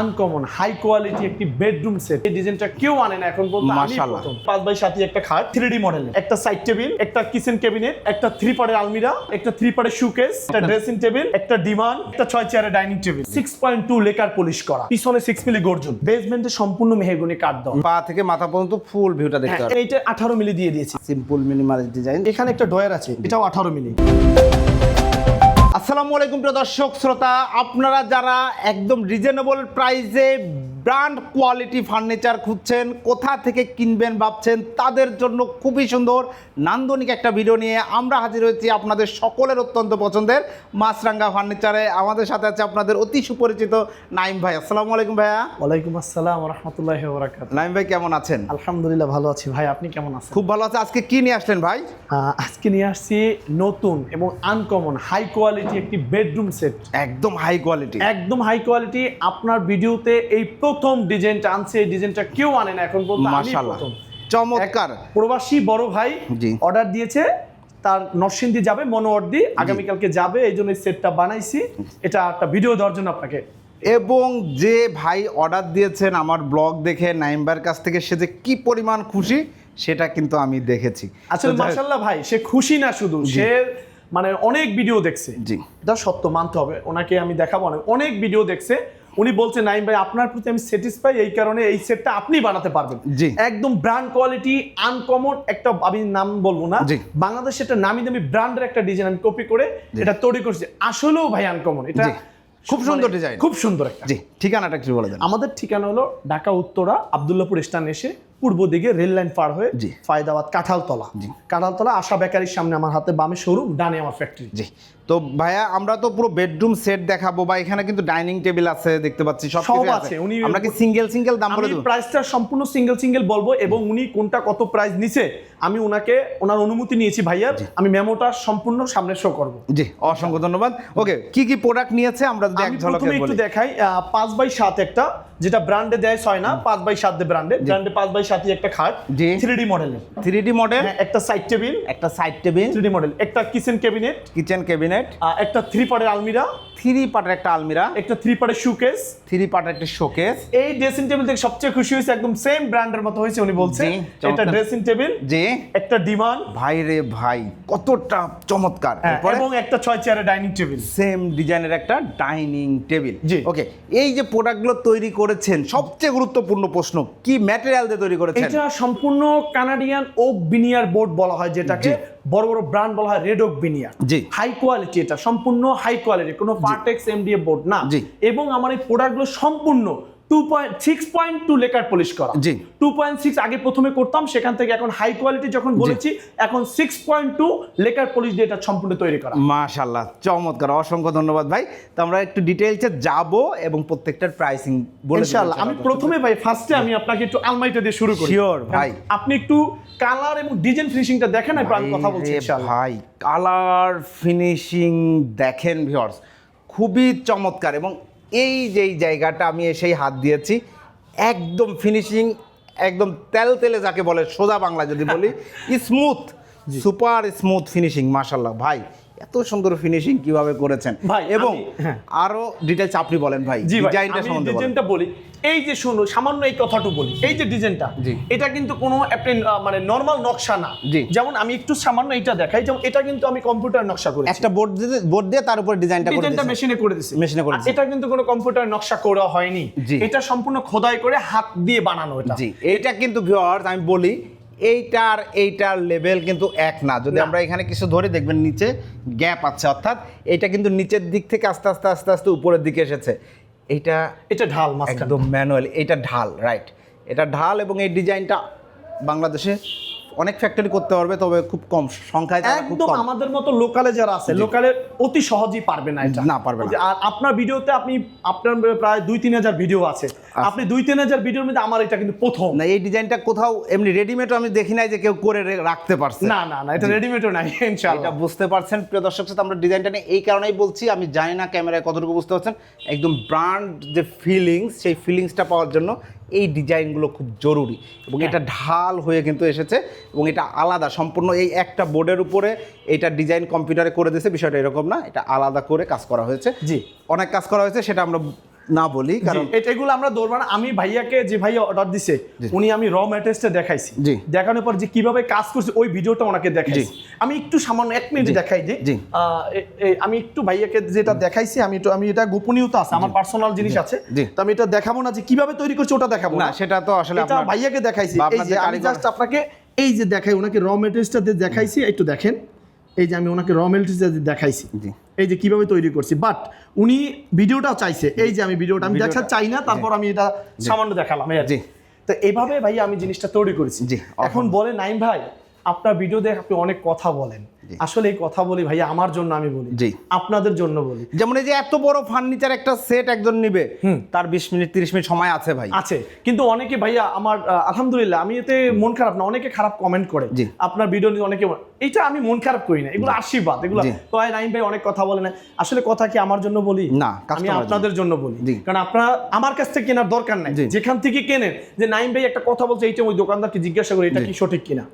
Uncommon high quality একটি bedroom set এই ডিজাইনটা কেউ আনে না এখন মাশাআল্লাহ। প্রথম। পাঁচ বাই সাথে একটা খাট থ্রি ডি মডেল একটা সাইড টেবিল একটা কিচেন ক্যাবিনেট একটা থ্রি পার্টের আলমিরা একটা থ্রি পার্টের শুকেস একটা ড্রেসিং টেবিল একটা ডিমান্ড একটা ছয় চেয়ারের dining table six point two lacquer polish করা। পিছনে সিক্স মিলি গর্জন। বেসমেন্টে সম্পূর্ণ মেহেগুনি কাট দেওয়া। পা থেকে মাথা পর্যন্ত ফুল ভিউটা দেখতে হ্যাঁ, এইটা আঠারো মিলি দিয়ে দিয়েছি। সিম্পল মিনিমালিস্ট ডিজাইন এখানে একটা ডয়ার আছে এটাও আঠারো মিলি আসসালামু আলাইকুম প্রিয় দর্শক শ্রোতা আপনারা যারা একদম রিজনেবল প্রাইসে ব্র্যান্ড কোয়ালিটি ফার্নিচার খুঁজছেন কোথা থেকে কিনবেন ভাবছেন তাদের জন্য খুবই সুন্দর নান্দনিক একটা ভিডিও নিয়ে আমরা হাজির হয়েছি আপনাদের সকলের অত্যন্ত পছন্দের মাছরাঙ্গা ফার্নিচারে। আমাদের সাথে আছে আপনাদের অতি সুপরিচিত নাইম ভাই। আসসালামু আলাইকুম ভাইয়া। ওয়ালাইকুম আসসালাম রহমতুল্লাহ বরাকাত নাইম ভাই কেমন আছেন? আলহামদুলিল্লাহ ভালো আছি। ভাই আপনি কেমন আছেন? খুব ভালো আছে। আজকে কি নিয়ে আসলেন ভাই? আজকে নিয়ে আসছি নতুন এবং আনকমন হাই কোয়ালিটি একটি বেডরুম সেট একদম হাই কোয়ালিটি একদম হাই কোয়ালিটি আপনার ভিডিওতে এই প্রথম ডিজাইনটা আনছে এই ডিজাইনটা কেউ আনে না এখন পর্যন্ত আমি প্রথম। চমৎকার। প্রবাসী বড় ভাই অর্ডার দিয়েছে তার নরসিংদী যাবে মনোয়ার্দি আগামীকালকে যাবে এই জন্য সেটটা বানাইছি। এটা একটা ভিডিও দেওয়ার জন্য আপনাকে। এবং যে ভাই অর্ডার দিয়েছেন আমার ব্লগ দেখে নাইম্বার কাছ থেকে সে যে কি পরিমাণ খুশি সেটা কিন্তু আমি দেখেছি। আসলে মাশাল্লাহ ভাই সে খুশি না শুধু সে মানে অনেক ভিডিও দেখছে। জি। এটা সত্য মানতে হবে। ওনাকে আমি দেখাবো অনেক অনেক ভিডিও দেখছে। উনি বলছে নাইম ভাই আপনার প্রতি আমি স্যাটিসফাই এই কারণে এই সেটটা আপনি বানাতে পারবেন। জি। একদম ব্র্যান্ড কোয়ালিটি আনকমন একটা আমি নাম বলব না। বাংলাদেশ একটা নামি দামি ব্র্যান্ডের একটা ডিজাইন আমি কপি করে এটা তৈরি করছি। আসলেও ভাই আনকমন এটা খুব সুন্দর মানে ডিজাইন। খুব সুন্দর একটা। জি ঠিকানাটা একটু বলে দেন। আমাদের ঠিকানা হলো ঢাকা উত্তরা আবদুল্লাপুর স্টান এসে পূর্ব দিকে রেল লাইন পার হয়ে জি। ফায়দাবাদ কাঁঠালতলা। কাঁঠালতলা আশা বেকারির সামনে আমার হাতে বামে শোরুম ডানে আমার ফ্যাক্টরি জি। তো ভাইয়া আমরা তো পুরো বেডরুম সেট দেখাবো বা এখানে কিন্তু ডাইনিং টেবিল আছে দেখতে পাচ্ছি সব কিছু আছে, উনি- আমরা কি সিঙ্গেল সিঙ্গেল দাম বলে আমি প্রাইসটা সম্পূর্ণ সিঙ্গেল সিঙ্গেল বলব এবং উনি কোনটা কত প্রাইস নিছে আমি ওনাকে ওনার অনুমতি নিয়েছি ভাইয়ার আমি মেমোটা সম্পূর্ণ সামনে শো করব। জি অসংখ্য ধন্যবাদ। ওকে কি কি প্রোডাক্ট নিয়েছে? আমরা যদি এক ঝলকে প্রথমে একটু দেখাই আহ, পাঁচ বাই সাত একটা যেটা ব্র্যান্ডে দেয় ছয় না পাঁচ বাই সাত ব্র্যান্ডে ব্র্যান্ডে পাঁচ বাই সাতই একটা খাট জি। থ্রি ডি মডেলের থ্রি ডি মডেল একটা সাইড টেবিল একটা side table three D model একটা কিচেন ক্যাবিনেট কিচেন ক্যাবিনেট একটা থ্রি পার্টের আলমিরা। থ্রি পার্টের একটা আলমিরা। একটা থ্রি পার্টের শুকেস থ্রি পার্টের একটা শোকেস এই ড্রেসিং টেবিল থেকে সবচেয়ে খুশি হয়েছে একদম সেম ব্র্যান্ডের মতো হয়েছে উনি বলছে। এটা ড্রেসিং টেবিল যে একটা ডিমান্ড ভাই রে ভাই কতটা চমৎকার। এরপরে এবং একটা ছয় চেয়ারের ডাইনিং টেবিল সেম ডিজাইনের একটা ডাইনিং টেবিল জি। ওকে এই যে প্রোডাক্টগুলো তৈরি করেছেন সবচেয়ে গুরুত্বপূর্ণ প্রশ্ন কি ম্যাটেরিয়াল দিয়ে তৈরি করেছেন? এটা সম্পূর্ণ কানাডিয়ান ওক বিনিয়ার বোর্ড বলা হয় যেটাকে। বড় বড় ব্র্যান্ড বলা হয় রেডক বিনিয়া বিনিয়ার জি। হাই কোয়ালিটি এটা সম্পূর্ণ হাই কোয়ালিটি কোনো পার্টেক্স এমডিএ বোর্ড না। এবং আমার এই প্রোডাক্টগুলো সম্পূর্ণ two point six point two lacquer polish করা। জি। টু পয়েন্ট সিক্স আগে প্রথমে করতাম সেখান থেকে এখন হাই কোয়ালিটি যখন বলেছি এখন six point two lacquer polish দিয়ে এটা সম্পূর্ণ তৈরি করা। মাশাল্লাহ চমৎকার অসংখ্য ধন্যবাদ ভাই। তো আমরা একটু ডিটেইলসে যাব এবং প্রত্যেকটার প্রাইসিং বলে ইনশাআল্লাহ আমি প্রথমে ভাই ফার্স্টে আমি আপনাকে একটু আলমারিটা দিয়ে শুরু করি। Sure, ভাই। আপনি একটু কালার এবং ডিজাইন ফিনিশিংটা দেখেন আমি আমি কথা বলছি ভাই কালার ফিনিশিং দেখেন ভিউয়ার্স খুবই চমৎকার এবং এই যেই জায়গাটা আমি এসেই হাত দিয়েছি একদম ফিনিশিং একদম তেল তেলে যাকে বলে সোজা বাংলা যদি বলি স্মুথ সুপার স্মুথ ফিনিশিং মাশাল্লাহ ভাই এত সুন্দর ফিনিশিং কীভাবে করেছেন? ভাই, এবং হ্যাঁ। আরও ডিটেলস আপনি বলেন ভাই ডিজাইনটা সম্বন্ধে ডিজাইনটা বলি। এই যে শুনো সামান্য এই কথাটু বলি। এই যে ডিজাইনটা এটা কিন্তু কোনো আহ, মানে নর্মাল নকশা না। যেমন আমি একটু সামান্য এটা দেখাই যেমন এটা কিন্তু আমি কম্পিউটার নকশা করেছি। একটা বোর্ড দিয়ে বোর্ড দিয়ে তার উপর ডিজাইনটা করে ডিজাইনটা মেশিনে করে দিছি মেশিনে করে এটা কিন্তু কোনো কম্পিউটার নকশা করা হয়নি। এটা সম্পূর্ণ খোদাই করে হাত দিয়ে বানানো এটা। এটা কিন্তু ভিউয়ার্স আমি বলি এইটার এইটার লেভেল কিন্তু এক না। যদি আমরা এখানে কিছু ধরে দেখবেন নিচে গ্যাপ আছে অর্থাৎ এটা কিন্তু নিচের দিক থেকে আস্তে আস্তে আস্তে আস্তে উপরের দিকে এসেছে। এটা এটা ঢাল একদম ম্যানুয়াল এটা ঢাল রাইট এটা ঢাল এবং এই ডিজাইনটা বাংলাদেশে অনেক ফ্যাক্টরি করতে পারবে তবে খুব কম সংখ্যায় একদম আমাদের মতো লোকালে যারা আছে লোকালে অতি সহজেই পারবে না এটা। না, পারবে না। আর আপনার ভিডিওতে আপনি আপনার প্রায় দুই তিন হাজার ভিডিও আছে। আপনি দুই তিন হাজার ভিডিওর মধ্যে আমার এটা কিন্তু প্রথম। না এই ডিজাইনটা কোথাও এমনি রেডিমেডও আমি দেখি নাই যে কেউ করে রাখতে পারছে। না না না এটা রেডিমেডও নাই ইনশাআল্লাহ। এটা বুঝতে পারছেন প্রিয় দর্শক সাথে আমরা ডিজাইনটা নিয়ে এই কারণেই বলছি আমি জানি না ক্যামেরায় কতটুকু বুঝতে পারছেন। একদম ব্র্যান্ড যে ফিলিংস সেই ফিলিংসটা পাওয়ার জন্য এই ডিজাইনগুলো খুব জরুরি এবং এটা ঢাল হয়ে কিন্তু এসেছে এবং এটা আলাদা সম্পূর্ণ এই একটা বোর্ডের উপরে এটা ডিজাইন কম্পিউটারে করে দিয়েছে বিষয়টা এরকম না এটা আলাদা করে কাজ করা হয়েছে জি। অনেক কাজ করা হয়েছে সেটা আমরা না বলি কারণ এগুলো আমরা ধরবো না। আমি ভাইয়াকে যে ভাইয়া অর্ডার দিছে উনি আমি র ম্যাট্রেসটা দেখাইছি। জি। দেখানোর পর যে কীভাবে কাজ করছে ওই ভিডিওটা ওনাকে দেখাইছি। আমি একটু সামান্য এক মিনিট দেখাই এ- আমি একটু ভাইয়াকে যেটা দেখাইছি আমি একটু আমি এটা গোপনীয়তা আছে আমার পার্সোনাল জিনিস আছে। তো আমি এটা দেখাবো না যে কীভাবে তৈরি করছে ওটা দেখাবো না সেটা তো আসলে ভাইয়াকে দেখাইছি। এই যে যে আমি জাস্ট আপনাকে এই যে দেখাই ওনাকে র মেটেরিয়ালসটা দেখাইছি একটু দেখেন। এই যে আমি ওনাকে র মেটেরিয়ালসটা দেখাইছি। এই যে কীভাবে তৈরি করছি বাট উনি ভিডিওটা চাইছে এই যে আমি ভিডিওটা আমি দেখা চাই না তারপর আমি এটা সামান্য দেখালাম জি। তো এভাবে ভাই আমি জিনিসটা তৈরি করেছি। জি, এখন বলে নাইম ভাই আপনার ভিডিও দেখে আপনি অনেক কথা বলেন। আসলে এই কথা বলি ভাই আমার জন্য আমি বলি জি। আপনাদের জন্য বলি। যেমন এই যে এত বড় ফার্নিচার একটা সেট একজন নিবে তার বিশ মিনিট তিরিশ মিনিট সময় আছে ভাই। আছে। কিন্তু অনেকে ভাইয়া আমার আলহামদুলিল্লাহ আমি এতে মন খারাপ না অনেকে খারাপ কমেন্ট করে। আপনার ভিডিও নিয়ে অনেকে এইটা আমি মন খারাপ করি না। এগুলো আশীর্বাদ। এগুলো। ভাই নাইম ভাই অনেক কথা বলে না। আসলে কথা কি আমার জন্য বলি? না, আমি আপনাদের জন্য বলি। কারণ আপনারা আমার কাছ থেকে কেনার দরকার নাই। যেখান থেকে কেনেন যে নাইম ভাই একটা কথা বলছে এইটা ওই দোকানদারকে জিজ্ঞাসা করি এটা কি সঠিক কিনা।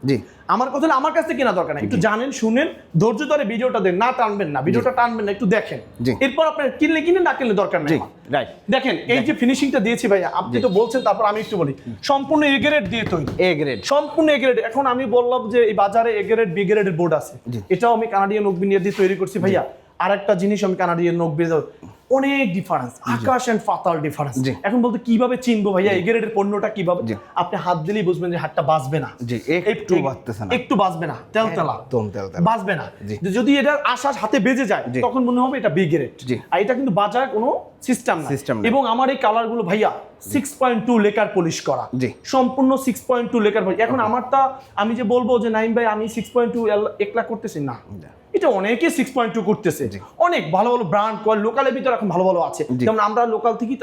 আমার কথা আমার কাছ থেকে কেনা দরকার নাই। একটু জানেন শুনেন ধৈর্য ধরে ভিডিওটা দেন না টানবেন না। ভিডিওটা টানবেন না একটু দেখেন। এরপর আপনার কিনলে কিনে না কিনলে দরকার নেই দেখেন এই যে ফিনিশিংটা দিয়েছি ভাইয়া আপনি তো বলছেন তারপর আমি একটু বলি। সম্পূর্ণ এ গ্রেড দিয়ে তৈরি। এ গ্রেড সম্পূর্ণ এ গ্রেড এখন আমি বললাম যে এই বাজারে এ গ্রেড বি গ্রেডের বোর্ড আছে। এটাও আমি কানাডিয়ান নকবিনিয়া দিয়ে তৈরি করছি ভাইয়া। আর একটা জিনিস আমি কানাডিয়ান নকবিনিয়া অনেক ডিফারেন্স আকাশ এন্ড পাতাল ডিফারেন্স এখন বলতে কীভাবে চিনবো ভাইয়া? এই গ্রেডের পণ্যটা কীভাবে আপনি হাত দিলেই বুঝবেন যে হাতটা বাঁচবে না। জি, একটু বাজতেছে না। একটু বাঁচবে না তেলতেলা। একদম তেলতেলা। বাঁচবে না। যদি এটা আশ্বাস হাতে বেজে যায় তখন মনে হবে এটা বি গ্রেড। আর এটা কিন্তু বাজার কোনো সিস্টেম না। এবং আমার এই কালারগুলো ভাইয়া six point two lacquer polish করা। সম্পূর্ণ সিক্স পয়েন্ট টু লেকার এখন আমারটা আমি যে বলব যে নাইম ভাই আমি সিক্স পয়েন্ট টু একলা করতেছি না। এটা অনেকে সিক্স পয়েন্ট টু করতেছে। অনেক ভালো ভালো ব্র্যান্ড লোকালের ভিতরে এখন ভালো ভালো আছে। যেমন আমরা লোকাল থেকেই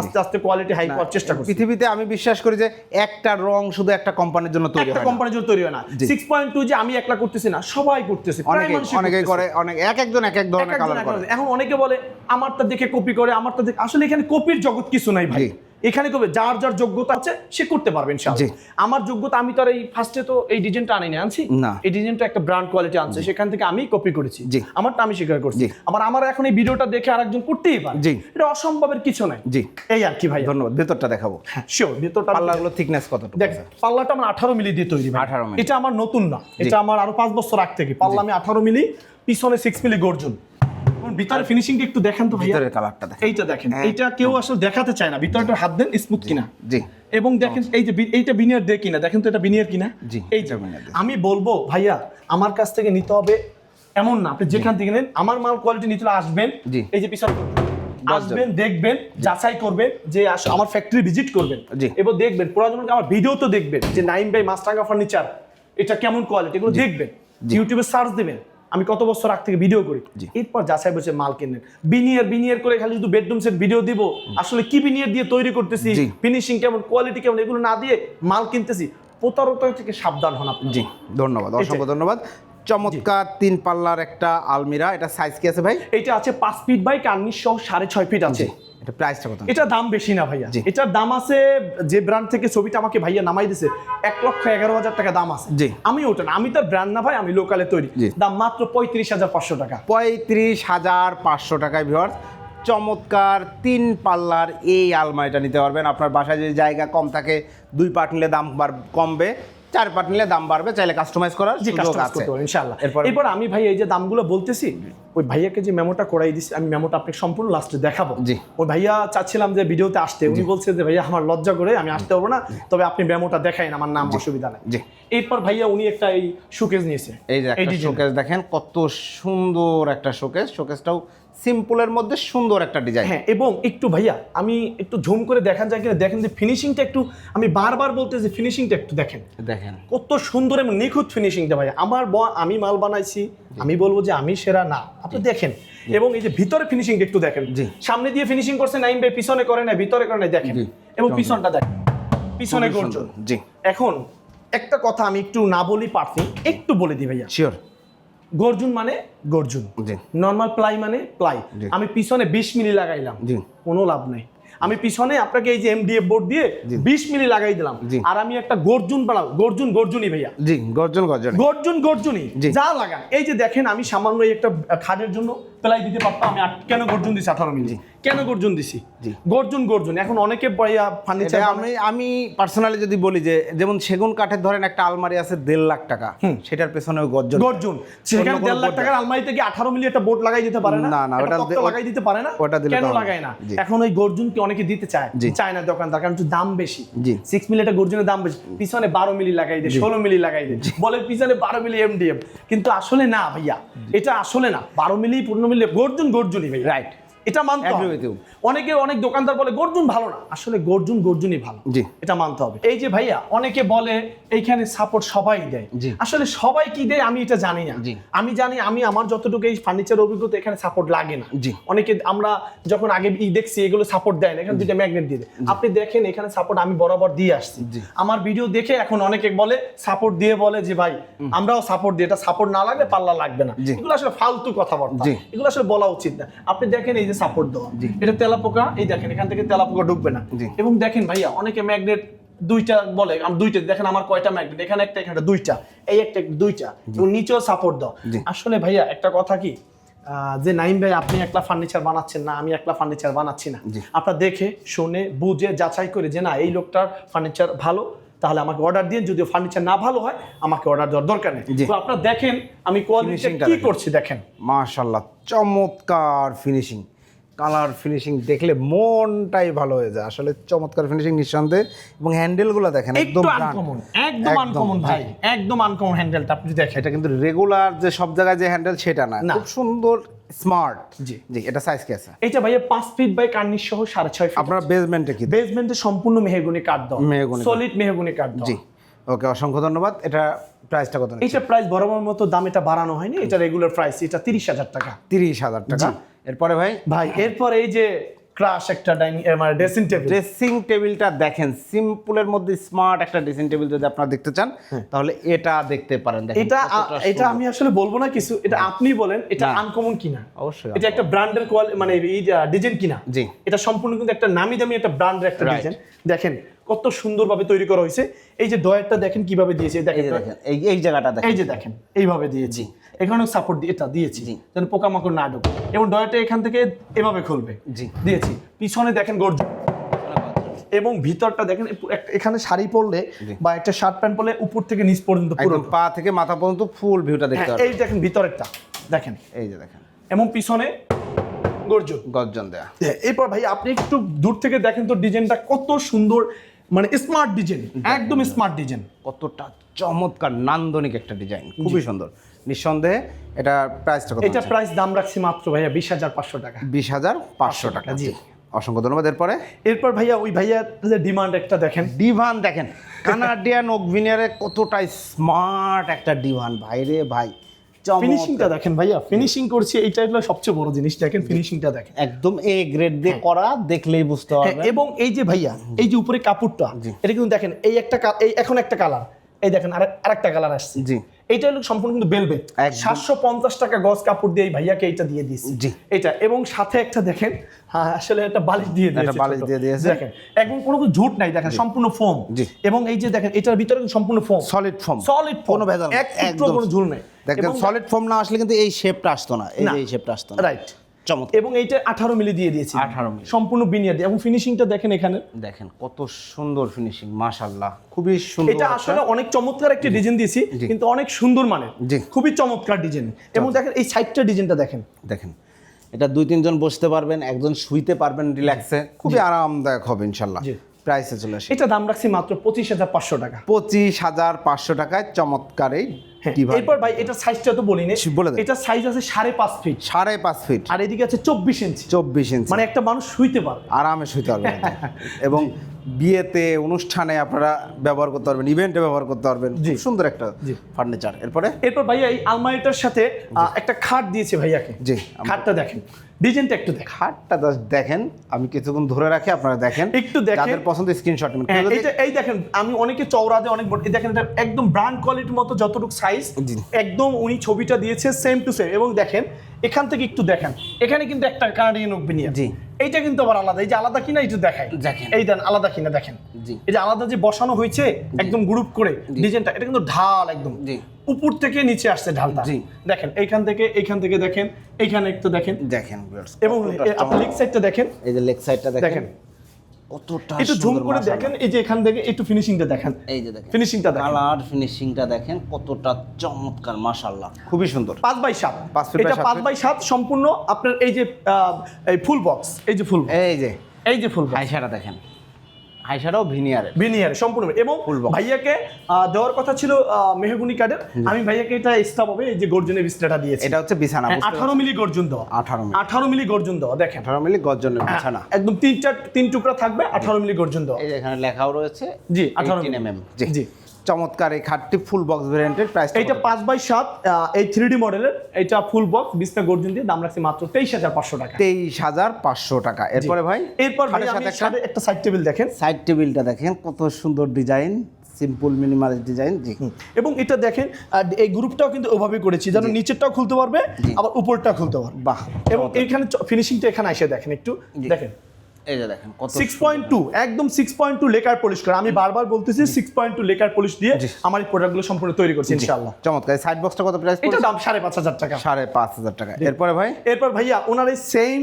আস্তে আস্তে কোয়ালিটি হাই করার চেষ্টা করছি। পৃথিবীতে আমি বিশ্বাস করি যে একটা রং শুধু একটা কোম্পানির জন্য তৈরি একটা হয় না। কোম্পানির জন্য তৈরি হয় না। সিক্স পয়েন্ট টু যে আমি একলা করতেছি না সবাই করতেছে অনেকে অনেকেই করে অনেক এক একজন এক এক ধরনের কালার করে। এখন অনেকে বলে আমারটা দেখে কপি করে আমারটা দেখে আসলে এখানে কপির জগৎ কিছু নাই ভাই। এখানে কবে যার যার যোগ্যতা আছে সে করতে পারবে ইনশাআল্লাহ। আমার যোগ্যতা আমি তো আর এই ফার্স্টে তো এই ডিজাইনটা আনি না আনছি? না। এই ডিজাইনটা একটা ব্র্যান্ড কোয়ালিটি আনছে সেখান থেকে আমি কপি করেছি। আমারটা আমি স্বীকার করছি। আবার আমার এখন এই ভিডিওটা দেখে আরেকজন করতেই পারে। এটা অসম্ভবের কিছু নাই জি। এই আর কি ভাই ধন্যবাদ। ভেতরটা দেখাবো। হ্যাঁ শিওর ভিতরটা আমি- পাল্লাগুলো থিকনেস কতটুকু দেখ পাল্লাটা আমার আঠারো মিলি দিয়ে তৈরি ভাই। 18 মিলি। এটা আমার নতুন না। এটা আমার আরও পাঁচ বছর আগ থেকে। পাল্লা আমি আঠারো মিলি পিছনে সিক্স মিলি গর্জন। ভিতরে ফিনিশিংটা একটু দেখেন তো ভাইয়া। ভিতরের কালারটা দেখেন। এইটা দেখেন। হ্যাঁ। এইটা কেউ আসলে দেখাতে চায় না। ভিতরটা হাত দেন স্মুথ কিনা। জি এবং দেখেন এই যে এইটা বিনিয়ার দে কিনা। দেখেন তো এটা বিনিয়ার কিনা? জি, এই যে এটা veneer দেয়া। আমি বলব ভাইয়া আমার কাছ থেকে নিতে হবে এমন না। আপনি যেখান থেকে নেন আমার মাল কোয়ালিটি নিতে আসবেন। এই যে পিছন আসবেন দেখবেন যাচাই করবেন যে আমার ফ্যাক্টরি ভিজিট করবেন। জি। এবং দেখবেন প্রয়োজন আমার ভিডিও তো দেখবেন যে নাইম বাই মাস্টাঙ্গা ফার্নিচার এটা কেমন কোয়ালিটি এগুলো দেখবেন। ইউটিউবে সার্চ দিবেন। আমি কত বছর আগ থেকে ভিডিও করি। এরপর যাচাই বসে মাল কেনেন বিনিয়ার বিনিয়ার করে খালি শুধু বেডরুম সেট ভিডিও দিব। আসলে কি বিনিয়ার দিয়ে তৈরি করতেছি? ফিনিশিং কেমন? কোয়ালিটি কেমন? এগুলো না দিয়ে মাল কিনতেছি। প্রতারতা থেকে সাবধান হন আপনি জি ধন্যবাদ। অসংখ্য ধন্যবাদ। চমৎকার তিন পাল্লার একটা আলমিরা। এটা সাইজ কি আছে ভাই? এটা আছে পাঁচ ফিট বাই কার্নিশ সহ সাড়ে ছয় ফিট আছে। এটা প্রাইসটা কত? এটা দাম বেশি না ভাইয়া। এটার দাম আছে যে ব্র্যান্ড থেকে ছবিটা আমাকে ভাইয়া নামাই দিছে এক লক্ষ এগারো হাজার টাকা দাম আছে। জি। আমি ওটা না আমি তার ব্র্যান্ড না ভাই আমি লোকালে তৈরি। দাম মাত্র পঁয়ত্রিশ হাজার পাঁচশো টাকা। পঁয়ত্রিশ হাজার পাঁচশো টাকায় ভিওয়ার্স চমৎকার তিন পাল্লার এই আলমারিটা নিতে পারবেন। আপনার বাসায় যদি জায়গা কম থাকে দুই পার্ট নিলে দাম কমবে। চার পার্ট নিলে দাম বাড়বে চাইলে কাস্টমাইজ করার জি সুযোগ কাস্টমাইজ আছে। করতে পারবেন ইনশাআল্লাহ। এরপর আমি ভাই এই যে দামগুলো বলতেছি ওই ভাইয়াকে যে মেমোটা করাই দিছি আমি মেমোটা আপনাকে সম্পূর্ণ লাস্টে দেখাবো। জি। ওই ভাইয়া চাচ্ছিলাম যে ভিডিওতে আসতে উনি বলছে যে ভাইয়া আমার লজ্জা করে আমি আসতে পারব না তবে আপনি মেমোটা দেখাইন আমার নাম অসুবিধা নেই। জি। এরপর ভাইয়া উনি একটা এই সুকেজ নিয়েছে এই যে একটা শোকেস দেখেন কত সুন্দর একটা শোকেস শোকেসটাও সিম্পলের মধ্যে সুন্দর একটা ডিজাইন। হ্যাঁ এবং একটু ভাইয়া আমি একটু ঝুম করে দেখান যায় কিনা দেখেন যে ফিনিশিংটা একটু আমি বারবার বলতে যে ফিনিশিংটা একটু দেখেন। দেখেন। কত সুন্দর এবং নিখুঁত ফিনিশিংটা ভাইয়া। আমার ব- আমি মাল বানাইছি আমি বলব যে আমি সেরা না আপনি দেখেন। এবং এই যে ভিতরে ফিনিশিংটা একটু দেখেন। সামনে দিয়ে ফিনিশিং করছে নাইম ভাই পিছনে করে না ভিতরে করে না দেখেন। এবং পিছনটা দেখেন। পিছনে সুন্দর। জি। এখন একটা কথা আমি একটু না বলি পারছি একটু বলে দিই ভাইয়া। শিওর গর্জুন মানে গর্জুন। জি। নর্মাল প্লাই মানে প্লাই আমি পিছনে বিশ মিলি লাগাইলাম। জি। কোনো লাভ নাই। আমি পিছনে আপনাকে এই যে এমডিএফ বোর্ড দিয়ে বিশ মিলি লাগাই দিলাম। আর আমি একটা গর্জুন বানাবো। গর্জুন গর্জুনই ভাইয়া। জি গর্জন গর্জন। গর্জুন গর্জুনই জি। যা লাগান। এই যে দেখেন আমি সামান্য একটা খাটের জন্য প্লাই দিতে পারতাম। আমি কেন গর্জন দিছি আঠারো মিলি? কেন গর্জন দিছি। গর্জন গর্জন। এখন অনেকে ফার্নিচার আমি আমি পার্সোনালি যদি বলি যে যেমন সেগুন কাঠের ধরেন একটা আলমারি আছে দেড় লাখ টাকা। সেটার পেছনে গর্জন। গর্জন। সেখানে দেড় লাখ টাকার আলমারিতে কি আঠারো মিলি একটা বোর্ড লাগাই দিতে পারে না? না, ওটা লাগাই দিতে পারে না? ওটা কেন। লাগায় না? এখন ওই গর্জন কি অনেকে দিতে চায়। চায় না দোকানদার কারণ একটু দাম বেশি। সিক্স মিলি একটা গর্জনের দাম বেশি। পিছনে বারো মিলি লাগাই দেয় ষোলো মিলি লাগাই দেয় বলে পিছনে বারো মিলি এমডিএম কিন্তু আসলে না ভাইয়া। এটা আসলে না। বারো মিলি পনেরো মিলি গর্জন গর্জনই ভাই রাইট এটা মানতে হবে। অনেকে অনেক দোকানদার বলে গর্জুন ভালো না। আসলে গর্জুন গর্জুনই ভালো। জি। এটা মানতে হবে। এই যে ভাইয়া অনেকে বলে এইখানে সাপোর্ট সবাই দেয়। আসলে সবাই কি দেয় আমি এটা জানি না। আমি জানি আমি আমার যতটুকু এই ফার্নিচার অভিজ্ঞতা এখানে সাপোর্ট লাগে না। অনেকে আমরা যখন আগে ই দেখছি এগুলো সাপোর্ট দেয় না। এখানে দুইটা ম্যাগনেট দিয়ে দেয়। আপনি দেখেন এখানে সাপোর্ট আমি বরাবর দিয়ে আসছি। আমার ভিডিও দেখে এখন অনেকে বলে সাপোর্ট দিয়ে বলে যে ভাই আমরাও সাপোর্ট দিই। এটা সাপোর্ট না লাগলে পাল্লা লাগবে না। এগুলো আসলে ফালতু কথাবার্তা। এগুলো আসলে বলা উচিত না। আপনি দেখেন এই যে সাপোর্ট দেওয়া। এটা তেলাপোকা এই দেখেন এখান থেকে তেলাপোকা ঢুকবে না। এবং দেখেন ভাইয়া অনেকে ম্যাগনেট দুইটা বলে আম দুইটা দেখেন আমার কয়টা ম্যাগনেট এখানে একটা এখানে দুইটা এই একটা দুইটা এবং নিচেও সাপোর্ট দাও আসলে ভাইয়া একটা কথা কি যে নাইম ভাই আপনি একলা ফার্নিচার বানাচ্ছেন না আমি একলা ফার্নিচার বানাচ্ছি না। আপনার দেখে শুনে বুঝে যাচাই করে যে না এই লোকটার ফার্নিচার ভালো তাহলে আমাকে অর্ডার দিন যদি ফার্নিচার না ভালো হয় আমাকে অর্ডার দেওয়ার দরকার নেই। তো আপনারা দেখেন আমি কোয়ালিটি কি। করছি দেখেন। মাশাল্লাহ চমৎকার ফিনিশিং কালার ফিনিশিং দেখলে মনটাই ভালো হয়ে যায়। আসলে চমৎকার ফিনিশিং নিঃসন্দেহে এবং হ্যান্ডেলগুলো দেখেন একদম আনকমন একদম আনকমন ভাই একদম আনকমন হ্যান্ডেলটা আপনি দেখেন। এটা কিন্তু রেগুলার যে সব জায়গায় যে হ্যান্ডেল সেটা না। খুব সুন্দর স্মার্ট জি। জি এটা সাইজ কি আছে? এটা ভাইয়া পাঁচ ফিট বাই কার্নিশ সহ সাড়ে ছয় ফিট আপনার বেসমেন্টে কি? বেসমেন্টে সম্পূর্ণ মেহগুনি কাঠ দাও মেহগনি। সলিড মেহগুনি কাঠ দাও জি। ওকে অসংখ্য ধন্যবাদ। এটা প্রাইসটা কত এটা প্রাইস বরাবর মতো দাম এটা বাড়ানো হয়নি এটা রেগুলার প্রাইস এটা তিরিশ হাজার টাকা। তিরিশ হাজার টাকা। এরপরে ভাই? ভাই এরপর এই যে ক্রাশ একটা ডাইনিং মানে ড্রেসিং টেবিল ড্রেসিং টেবিলটা দেখেন সিম্পলের মধ্যে স্মার্ট একটা ড্রেসিং টেবিল যদি আপনারা দেখতে চান তাহলে এটা দেখতে পারেন। দেখেন এটা এটা আমি আসলে বলব না কিছু এটা আপনি বলেন এটা। আনকমন কিনা। অবশ্যই এটা একটা ব্র্যান্ডের কোয়ালিটি মানে এই ডিজাইন কিনা। জি। এটা সম্পূর্ণ কিন্তু একটা নামি দামি একটা ব্র্যান্ডের একটা. ডিজাইন দেখেন কত সুন্দরভাবে তৈরি করা হয়েছে। এই যে ডয়ারটা দেখেন কীভাবে দিয়েছে এই এই দেখেন। এই এই জায়গাটা দেখেন। এই যে দেখেন এইভাবে দিয়েছি। এখানেও সাপোর্ট এটা দিয়েছি যেন পোকামাকড় না ঢোকে। এবং ডয়ারটা এখান থেকে এভাবে খুলবে। জি। দিয়েছি। পিছনে দেখেন গর্জন। এবং ভিতরটা দেখেন এখানে শাড়ি পরলে বা একটা শার্ট প্যান্ট পরলে উপর থেকে নিচ পর্যন্ত পুরো পা থেকে মাথা পর্যন্ত ফুল ভিউটা দেখতে হ্যাঁ, এই দেখেন ভিতরেরটা। দেখেন। এই যে দেখেন। এবং পিছনে গর্জন। গর্জন দেয়া। হ্যাঁ, এরপর ভাই আপনি একটু দূর থেকে দেখেন তো ডিজাইনটা কত সুন্দর। মানে স্মার্ট ডিজাইন একদম স্মার্ট ডিজাইন কতটা চমৎকার নান্দনিক একটা ডিজাইন খুবই সুন্দর। নিঃসন্দেহে এটা প্রাইসটা কত এটা প্রাইস দাম রাখছি মাত্র ভাইয়া বিশ হাজার পাঁচশো টাকা। বিশ হাজার পাঁচশো টাকা। জি। অসংখ্য ধন্যবাদ। এরপরে? এরপর ভাইয়া ওই ভাইয়া যে ডিমান্ড একটা দেখেন। ডিভান দেখেন। কানাডিয়ান ওকভিনিয়ারে কতটা স্মার্ট একটা ডিভান। ভাই রে ভাই। ফিনিশিংটা দেখেন ভাইয়া ফিনিশিং করছি এইটা হলো সবচেয়ে বড় জিনিস। দেখেন ফিনিশিংটা দেখেন। একদম এ গ্রেড দিয়ে করা দেখলেই বুঝতে হবে পারবেন। এবং এই যে ভাইয়া এই যে উপরে কাপড়টা এটা কিন্তু দেখেন এই একটা এই এখন একটা কালার এই দেখেন আর আরেকটা কালার আসছে। জি। এইটা হলো সম্পূর্ণ কিন্তু বেলবে। সাতশো পঞ্চাশ টাকা গজ কাপড় দিয়ে এই ভাইয়াকে এটা দিয়ে দিয়েছি। জি। এটা এবং সাথে একটা দেখেন আসলে একটা বালিশ দিয়ে দিয়েছে বালিশ দিয়ে দিয়েছে। দেখেন একদম কোনো কিছু ঝুট নাই দেখেন সম্পূর্ণ ফোম। এবং এই যে দেখেন এটার ভিতরে সম্পূর্ণ ফোম সলিড ফর্ম সলিড কোনো ভেজাল এক কোনো ঝুল নেই। দেখেন সলিড ফর্ম না আসলে কিন্তু এই শেপটা আসতো না। এই শেপটা আসতো না। রাইট চমৎকার। এবং এইটা আঠারো মিলি দিয়ে দিয়েছি। 18 মিলি। সম্পূর্ণ বিনিয়ার দিয়ে। এবং ফিনিশিংটা দেখেন এখানে। দেখেন কত সুন্দর ফিনিশিং মাশাল্লাহ খুবই সুন্দর এটা আসলে অনেক চমৎকার একটি ডিজাইন দিয়েছি। কিন্তু অনেক সুন্দর মানের। খুবই চমৎকার ডিজাইন। এবং দেখেন এই সাইডটা ডিজাইনটা দেখেন। দেখেন এটা দুই তিনজন বসতে পারবেন একজন শুইতে পারবেন রিল্যাক্সে। খুবই আরামদায়ক হবে ইনশাল্লাহ। প্রাইসে চলে আসে। এটা দাম রাখছি মাত্র পঁচিশ হাজার পাঁচশো টাকা। পঁচিশ হাজার পাঁচশো টাকায় চমৎকার এই হ্যাঁ, এরপর ভাই এটা সাইজটা তো বলিনি। বলে। এটা সাইজ আছে সাড়ে পাঁচ ফিট সাড়ে পাঁচ ফিট আর এদিকে আছে চব্বিশ ইঞ্চি চব্বিশ ইঞ্চি মানে একটা মানুষ শুইতে পারবে। আরামে শুইতে পারবে। এবং বিয়েতে অনুষ্ঠানে আপনারা ব্যবহার করতে পারবেন ইভেন্টে ব্যবহার করতে পারবেন। জি। সুন্দর একটা ফার্নিচার এরপরে? এরপর ভাইয়া এই আলমারিটার সাথে একটা খাট দিয়েছে ভাইয়াকে। জি। খাটটা দেখেন। ডিজাইনটা একটু দেখেন। খাটটা দেখেন। আমি কিছুক্ষণ ধরে রাখি আপনারা দেখেন। একটু দেখেন। যাদের পছন্দ স্ক্রিনশট নেবেন। হ্যাঁ, এই দেখেন আমি অনেকে চওড়াতে অনেক বড় দেখেন এটা একদম ব্র্যান্ড কোয়ালিটির মতো যতটুকু সাইজ একদম উনি ছবিটা দিয়েছে সেম টু সেম এবং দেখেন এখান থেকে একটু দেখেন। এখানে কিন্তু একটা কানাডিয়ান ওপিনিয়ন জি। এইটা কিন্তু আবার আলাদা। এই যে আলাদা কিনা একটু দেখাই। দেখেন। এই দেন আলাদা কিনা দেখেন। জি। এই যে আলাদা যে বসানো হয়েছে একদম গ্রুপ করে ডিজাইনটা এটা কিন্তু ঢাল একদম। জি। উপর থেকে নিচে আসছে ঢালটা। জি। দেখেন এইখান থেকে এইখান থেকে দেখেন এইখানে একটু দেখেন। দেখেন এবং কতটা এ- আপনি লেগ সাইডটা দেখেন। এই যে লেগ সাইডটা দেখেন। কতটা একটু জুম করে দেখেন এই যে এখান থেকে একটু ফিনিশিংটা দেখেন। এই যে দেখেন ফিনিশিংটা দেখেন। কালার ফিনিশিংটা দেখেন কতটা চমৎকার মাশাআল্লাহ। খুবই সুন্দর। 5 বাই সাত। পাঁচ feet এটা 5 বাই 7 সম্পূর্ণ আপনার এই যে এই ফুল বক্স এই যে ফুল এই যে। এই যে ফুল বক্স হাইসাটা দেখেন। হাইসাটাও ভিনিয়ারের। ভিনিয়ার সম্পূর্ণ। এবং ভাইয়াকে দেওয়ার কথা ছিল মেহগুনি কার্ডের আমি ভাইয়াকে এটা এক্সট্রা হবে এই যে গর্জনের বিস্তারটা দিয়েছি। এটা হচ্ছে বিছানা হ্যাঁ, আঠারো মিলি গর্জন দেওয়া। আঠারো মিলি। আঠারো মিলি গর্জন দেওয়া দেখেন। আঠারো মিলি গর্জনের হ্যাঁ, বিছানা। একদম তিন চার তিন টুকরা থাকবে আঠারো মিলি গর্জন দেওয়া। এই এখানে লেখাও রয়েছে জি, 18 18 mm জি। জি। চমৎকার এই খাটটি ফুল বক্স ভেরিয়েন্টের প্রাইস এইটা পাঁচ বাই সাত এই থ্রি ডি মডেলের এটা ফুল বক্স বিছনা গর্জন দিয়ে দাম রাখছি মাত্র তেইশ হাজার পাঁচশো টাকা। তেইশ হাজার পাঁচশো টাকা। এরপরে ভাই? এরপর একটা সাইড টেবিল দেখেন। সাইড টেবিলটা দেখেন কত সুন্দর ডিজাইন সিম্পল মিনিমাল ডিজাইন জি। এবং এটা দেখেন এই গ্রুপটাও কিন্তু ওভাবে করেছি যেন নিচেরটাও খুলতে পারবে আবার উপরটা খুলতে পারবে। বাহ এবং এইখানে ফিনিশিংটা এখানে এসে দেখেন একটু দেখেন। এই যে দেখেন কত সিক্স পয়েন্ট টু একদম six point two lacquer polish করা। আমি বারবার বলতেছি six point two lacquer polish দিয়ে আমার এই প্রোডাক্টগুলো সম্পূর্ণ তৈরি করছি ইনশাআল্লাহ। চমৎকার। সাইড বক্সটা কত প্রাইস এটা দাম সাড়ে পাঁচ হাজার টাকা। সাড়ে পাঁচ হাজার টাকা। এরপরে ভাই? এরপর ভাইয়া ওনার এই সেম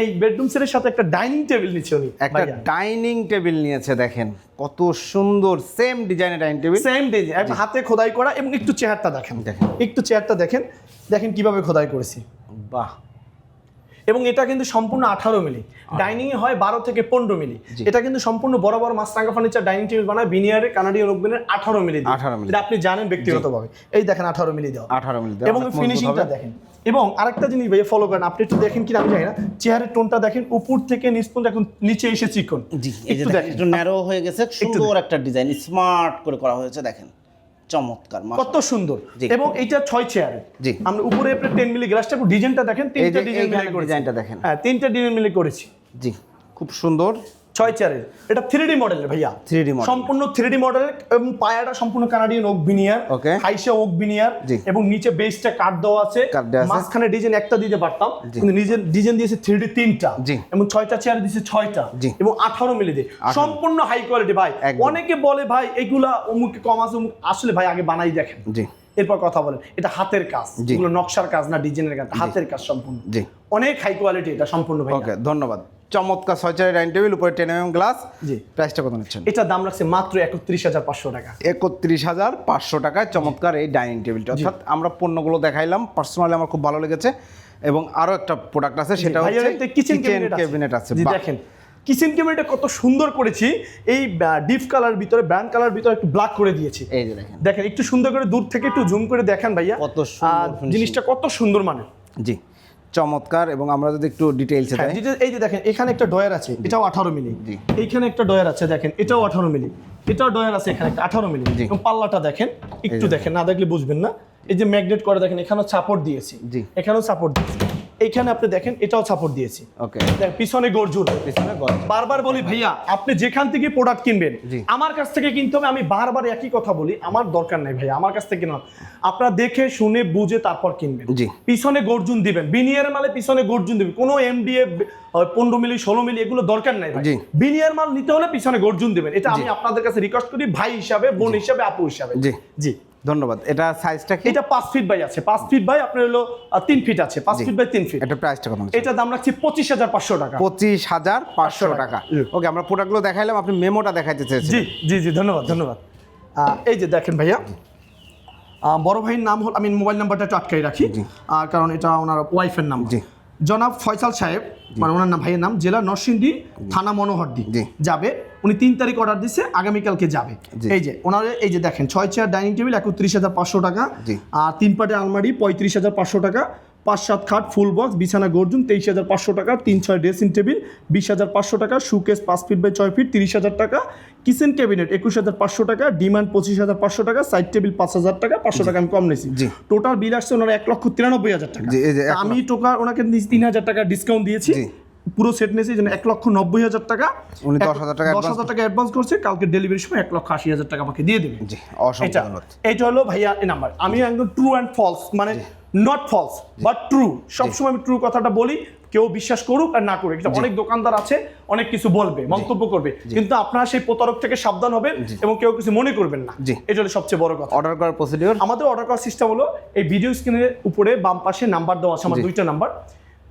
এই বেডরুম সেটের সাথে একটা ডাইনিং টেবিল নিচ্ছে উনি একটা ডাইনিং টেবিল নিয়েছে দেখেন। কত সুন্দর সেম ডিজাইনের ডাইনিং টেবিল সেম ডিজাইন হাতে খোদাই করা এবং একটু চেহারটা দেখেন। দেখেন। একটু চেয়ারটা দেখেন। দেখেন কীভাবে খোদাই করেছি। বাহ। এবং এটা কিন্তু সম্পূর্ণ আঠারো মিলি। ডাইনিং এ হয় বারো থেকে পনেরো মিলি। এটা কিন্তু সম্পূর্ণ বড় বড় মাছরাঙ্গা ফার্নিচার ডাইনিং টেবিল বানায়। বিনিয়ারে কানাডিয়ান ওকবেনের আঠারো মিলি। 18 মিলি। আপনি জানেন ব্যক্তিগতভাবে। এই দেখেন আঠারো মিলি দেওয়া। আঠারো মিনিট এবং ফিনিশিংটা দেখেন। এবং আরেকটা জিনিস ভাইয়া ফলো করেন। আপনি একটু দেখেন কিনা আমি জানি না। চেহারের টোনটা দেখেন উপর থেকে নিচ পর্যন্ত এখন নিচে এসে চিকন। জি একটু ন্যারো হয়ে গেছে। সুন্দর একটা ডিজাইন স্মার্ট করে করা হয়েছে দেখেন। চমৎকার কত সুন্দর। এবং এটা ছয় চেয়ার। জি। আমরা উপরে টেন মিলি গ্লাসটা ডিজাইনটা দেখেন তিনটা ডিজাইন মিলে ডিজাইনটা দেখেন। হ্যাঁ তিনটা ডিজাইন মিলে করেছি। জি খুব সুন্দর। ছয় চেয়ারের এটা থ্রি ডি মডেলের ভাইয়া। 3D model। সম্পূর্ণ থ্রি ডি মডেলের এবং পায়াটা সম্পূর্ণ কানাডিয়ান ওক বিনিয়ার ওকে হাইসে ওক বিনিয়ার এবং নিচে বেসটা কাট দেওয়া আছে। মাঝখানে ডিজাইন একটা দিতে পারতাম কিন্তু নিজের ডিজাইন দিয়েছে থ্রি ডি তিনটা। এবং ছয়টা চেয়ার দিয়েছে ছয়টা। জি। এবং আঠারো মিলি দিয়ে। সম্পূর্ণ হাই কোয়ালিটি ভাই অনেকে বলে ভাই এগুলা অমুক কম আছে অমুক আসলে ভাই আগে বানাই দেখেন। জি। এরপর কথা বলেন। এটা হাতের কাজ। এগুলো নকশার কাজ না ডিজাইনের কাজ। হাতের কাজ সম্পূর্ণ। জি। অনেক হাই কোয়ালিটি এটা সম্পূর্ণ ভাই ওকে ধন্যবাদ। চমৎকার ছয় চারের ডাইনিং টেবিল উপরে টেন এম গ্লাস। জি। প্রাইসটা কত নিচ্ছেন? এটা দাম রাখছে মাত্র একত্রিশ হাজার পাঁচশো টাকা। একত্রিশ হাজার পাঁচশো টাকায় চমৎকার এই ডাইনিং টেবিলটা। অর্থাৎ আমরা পণ্যগুলো দেখাইলাম পার্সোনালি আমার খুব ভালো লেগেছে এবং আরও একটা প্রোডাক্ট আছে সেটা হচ্ছে কিচেন ক্যাবিনেট আছে। দেখেন কিচেন ক্যাবিনেটটা কত সুন্দর করেছি এই ডিপ কালার ভিতরে ব্র্যান্ড কালার ভিতরে একটু ব্ল্যাক করে দিয়েছি। এই যে দেখেন। দেখেন একটু সুন্দর করে দূর থেকে একটু জুম করে দেখেন ভাইয়া। কত। জিনিসটা কত সুন্দর মানে জি। চমৎকার এবং আমরা যদি একটু ডিটেইলসে হ্যাঁ, যাই। এই যে দেখেন এখানে একটা ডয়ার আছে এটাও আঠারো মিলি। জি। এইখানে একটা ডয়ার আছে দেখেন এটাও আঠারো মিলি। এটাও ডয়ার আছে এখানে একটা আঠারো মিলি। এবং পাল্লাটা দেখেন একটু দেখেন না দেখলে বুঝবেন না। এই যে ম্যাগনেট করে দেখেন এখানেও সাপোর্ট দিয়েছি। জি। এখানেও সাপোর্ট দিয়েছি। এইখানে আপনি দেখেন এটাও সাপোর্ট দিয়েছি। ওকে পিছনে গর্জুন। পিছনে বারবার বলি ভাইয়া আপনি যেখান থেকে প্রোডাক্ট কিনবেন আমার কাছ থেকে কিনতে হবে আমি বারবার একই কথা বলি আমার দরকার নাই ভাইয়া আমার কাছ থেকে না আপনারা দেখে শুনে বুঝে তারপর কিনবেন। পিছনে গর্জুন দিবেন বিনিয়ার মালে পিছনে গর্জুন দিবেন। কোনো এমডিএ পনেরো মিলি ষোলো মিলি এগুলো দরকার নাই বিনিয়ার মাল নিতে হলে পিছনে গর্জুন দিবেন এটা আমি আপনাদের কাছে রিকোয়েস্ট করি ভাই হিসাবে বোন হিসাবে আপু হিসাবে। জি। জি। ধন্যবাদ। এটা সাইজটা কি? এটা পাঁচ ফিট বাই আছে। পাঁচ ফিট বাই আপনার হলো তিন ফিট আছে। পাঁচ ফিট বাই তিন ফিট এটা প্রাইসটা কত এটা দাম রাখছি পঁচিশ হাজার পাঁচশো টাকা। পঁচিশ হাজার পাঁচশো টাকা। ওকে আমরা প্রোডাক্টগুলো দেখাইলাম আপনি মেমোটা দেখাইতে চেয়েছেন জি জি জি ধন্যবাদ ধন্যবাদ। এই যে দেখেন ভাইয়া। বড় ভাইয়ের নাম হল আমি মোবাইল নাম্বারটা একটু আটকাই রাখি। কারণ এটা ওনার ওয়াইফের নাম। জি। জনাব ফয়সাল সাহেব মানে ওনার নাম ভাইয়ের নাম জেলা নরসিংদী থানা মনোহরদি। যাবে। উনি তিন তারিখ অর্ডার দিচ্ছে আগামীকালকে যাবে। এই যে ওনার এই যে দেখেন ছয় চেয়ার ডাইনিং টেবিল একত্রিশ হাজার পাঁচশো টাকা। আর তিন পাটে আলমারি পঁয়ত্রিশ হাজার পাঁচশো টাকা। পাঁচ সাত খাট ফুল বক্স বিছানা গর্জুন তেইশ হাজার পাঁচশো টাকা তিন ছয় ড্রেসিং টেবিল বিশ হাজার পাঁচশো টাকা সুকেস পাঁচ ফিট বাই ছয় ফিট তিরিশ হাজার টাকা। কিচেন ক্যাবিনেট একুশ হাজার পাঁচশো টাকা ডিমান্ড পঁচিশ হাজার পাঁচশো টাকা সাইড টেবিল পাঁচ হাজার টাকা পাঁচশো টাকা আমি কম নিয়েছি। টোটাল বিল আসছে ওনার এক লক্ষ তিরানব্বই হাজার টাকা। আমি টোটাল ওনাকে তিন হাজার টাকা ডিসকাউন্ট দিয়েছি। পুরো সেট নিয়েছি যেন এক লক্ষ নব্বই হাজার টাকা। উনি এক- 10,000 টাকা দশ হাজার টাকা অ্যাডভান্স করছে কালকে ডেলিভারির সময় এক লক্ষ আশি হাজার টাকা আমাকে দিয়ে দেবে। জি এটা হলো ভাইয়া এই নাম্বার আমি একদম ট্রু অ্যান্ড ফলস মানে নট ফলস বাট ট্রু সবসময় আমি ট্রু কথাটা বলি কেউ বিশ্বাস করুক আর না করুক। এটা অনেক দোকানদার আছে অনেক কিছু বলবে মন্তব্য করবে কিন্তু আপনারা সেই প্রতারক থেকে সাবধান হবেন এবং কেউ কিছু মনে করবেন না। জি। এটা হলো সবচেয়ে বড় কথা। অর্ডার করার প্রসিডিওর আমাদের অর্ডার করার সিস্টেম হলো এই ভিডিও স্ক্রিনের উপরে বাম পাশে নাম্বার দেওয়া আছে আমার দুইটা নাম্বার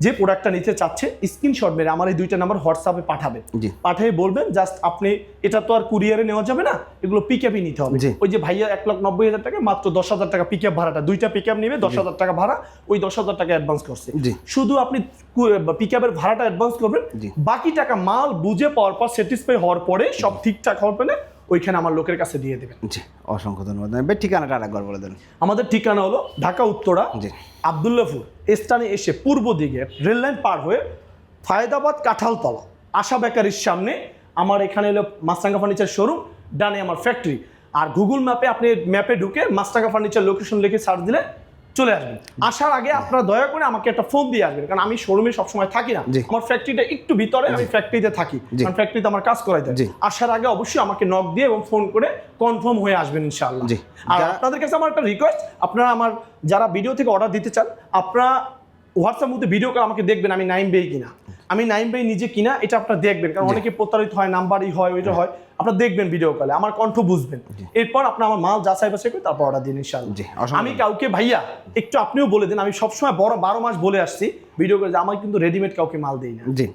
যে প্রোডাক্টটা নিতে চাচ্ছে স্ক্রিনশট মেরে আমার এই দুইটা নাম্বার হোয়াটসঅ্যাপে পাঠাবেন জি। পাঠিয়ে বলবেন জাস্ট আপনি এটা তো আর কুরিয়ারে নেওয়া যাবে না এগুলো পিক আপই নিতে হবে। ওই যে ভাইয়া এক লাখ নব্বই হাজার টাকা মাত্র দশ হাজার টাকা পিক আপ ভাড়াটা দুইটা পিক আপ নেবে দশ হাজার টাকা ভাড়া ওই দশ হাজার টাকা অ্যাডভান্স করছে। শুধু আপনি পিক আপের ভাড়াটা অ্যাডভান্স করবেন বাকি টাকা মাল বুঝে পাওয়ার পর স্যাটিসফাই হওয়ার পরে সব ঠিকঠাক হওয়ার পরে ওইখানে আমার লোকের কাছে দিয়ে দেবেন। জি অসংখ্য ধন্যবাদ। ভাই ঠিকানাটা আরেকবার বলে দেন। আমাদের ঠিকানা হলো ঢাকা উত্তরা জি। আবদুল্লাপুর। স্থানে এসে পূর্ব দিকে রেললাইন পার হয়ে ফায়দাবাদ কাঁঠালতলা আশা বেকারির সামনে আমার এখানে হলো মাস্টাঙ্গা ফার্নিচার শোরুম ডানে আমার ফ্যাক্টরি আর গুগল ম্যাপে আপনি ম্যাপে ঢুকে মাস্টাঙ্গা ফার্নিচার লোকেশন লিখে সার্চ দিলে চলে আসবেন আসার আগে আপনারা দয়া করে আমাকে একটা ফোন দিয়ে আসবেন কারণ আমি শোরুমে সবসময় থাকি না। আমার ফ্যাক্টরিটা একটু ভিতরে আমি ফ্যাক্টরিতে থাকি। কারণ ফ্যাক্টরিতে আমার কাজ করাই দেয়। আসার আগে অবশ্যই আমাকে নক দিয়ে এবং ফোন করে কনফার্ম হয়ে আসবেন ইনশাআল্লাহ। জি। আর আপনাদের কাছে আমার একটা রিকোয়েস্ট আপনারা আমার যারা ভিডিও থেকে অর্ডার দিতে চান আপনারা হোয়াটসঅ্যাপ মধ্যে ভিডিও করে আমাকে দেখবেন আমি নাইম বেই কিনা। আমি নাইম ভাই নিজে কিনা এটা আপনারা দেখবেন। কারণ অনেকে প্রতারিত হয় নাম্বারই হয় ওইটা হয়। আপনারা দেখবেন ভিডিও কলে আমার কণ্ঠ বুঝবেন। এরপর আপনার আমার মাল যাচাই বাছাই করে তারপর অর্ডার দিন ইনশাআল্লাহ। আমি কাউকে ভাইয়া একটু আপনিও বলে দিন আমি সবসময় বড় বারো মাস বলে আসছি ভিডিও করে যে আমার কিন্তু রেডিমেড কাউকে মাল দিই না। জি।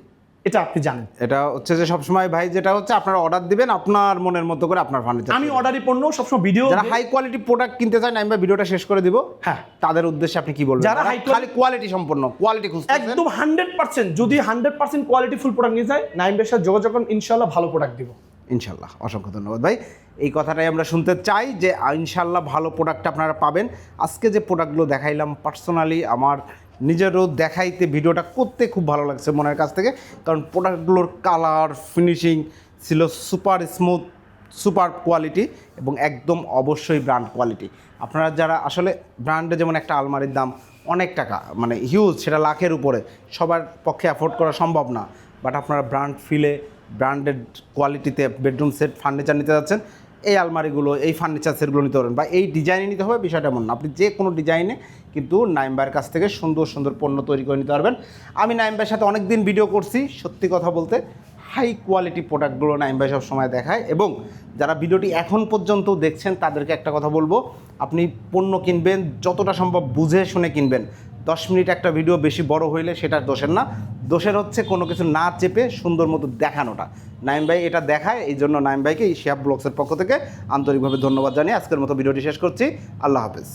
এটা আপনি জানেন। এটা হচ্ছে যে সবসময় ভাই যেটা হচ্ছে আপনারা অর্ডার দিবেন আপনার মনের মতো করে আপনার ফার্নিচার আমি অর্ডারই পণ্য সবসময় ভিডিও যারা হাই কোয়ালিটি প্রোডাক্ট কিনতে চান আমি ভিডিওটা শেষ করে দিব। হ্যাঁ। তাদের উদ্দেশ্যে আপনি কি বলবেন? যারা হাই খালি কোয়ালিটি সম্পন্ন কোয়ালিটি খুঁজতেছেন। একদম হান্ড্রেড পার্সেন্ট যদি hundred percent quality full product নিয়ে যায় নাইমের সাথে যোগাযোগ করুন ইনশাল্লাহ ভালো প্রোডাক্ট দিব। ইনশাল্লাহ অসংখ্য ধন্যবাদ ভাই। এই কথাটাই আমরা শুনতে চাই যে ইনশাল্লাহ ভালো প্রোডাক্ট আপনারা পাবেন। আজকে যে প্রোডাক্টগুলো দেখাইলাম পার্সোনালি আমার নিজেরও দেখাইতে ভিডিওটা করতে খুব ভালো লাগছে মনের কাছ থেকে। কারণ প্রোডাক্টগুলোর কালার ফিনিশিং ছিল সুপার স্মুথ সুপার কোয়ালিটি এবং একদম অবশ্যই ব্র্যান্ড কোয়ালিটি আপনারা যারা আসলে ব্র্যান্ডে যেমন একটা আলমারির দাম অনেক টাকা মানে হিউজ সেটা লাখের উপরে, সবার পক্ষে অ্যাফোর্ড করা সম্ভব না। বাট আপনারা ব্র্যান্ড ফিলে ব্র্যান্ডেড কোয়ালিটিতে বেডরুম সেট ফার্নিচার নিতে যাচ্ছেন এই আলমারিগুলো, এই ফার্নিচার সেটগুলো নিতে পারবেন বা এই ডিজাইনে নিতে হবে, বিষয়টা এমন না। আপনি যে কোনো ডিজাইনে কিন্তু নাইমবার কাছ থেকে সুন্দর সুন্দর পণ্য তৈরি করে নিতে পারবেন। আমি নাইমবার সাথে অনেক দিন ভিডিও করছি। সত্যি কথা বলতে হাই কোয়ালিটি প্রোডাক্টগুলো নাইমবাই সব সময় দেখায় এবং যারা ভিডিওটি এখন পর্যন্ত দেখছেন, তাদেরকে একটা কথা বলব। আপনি পণ্য কিনবেন, যতটা সম্ভব বুঝে শুনে কিনবেন। দশ মিনিট একটা ভিডিও বেশি বড় হইলে সেটা দোষের না। দোষের হচ্ছে কোনো কিছু না চেপে সুন্দর মতো দেখানোটা। নাইম ভাই এটা দেখায়, এই জন্য নাইম ভাইকে এই শিয়াব ব্লগসের পক্ষ থেকে আন্তরিকভাবে ধন্যবাদ জানিয়ে আজকের মতো ভিডিওটি শেষ করছি। আল্লাহ হাফেজ।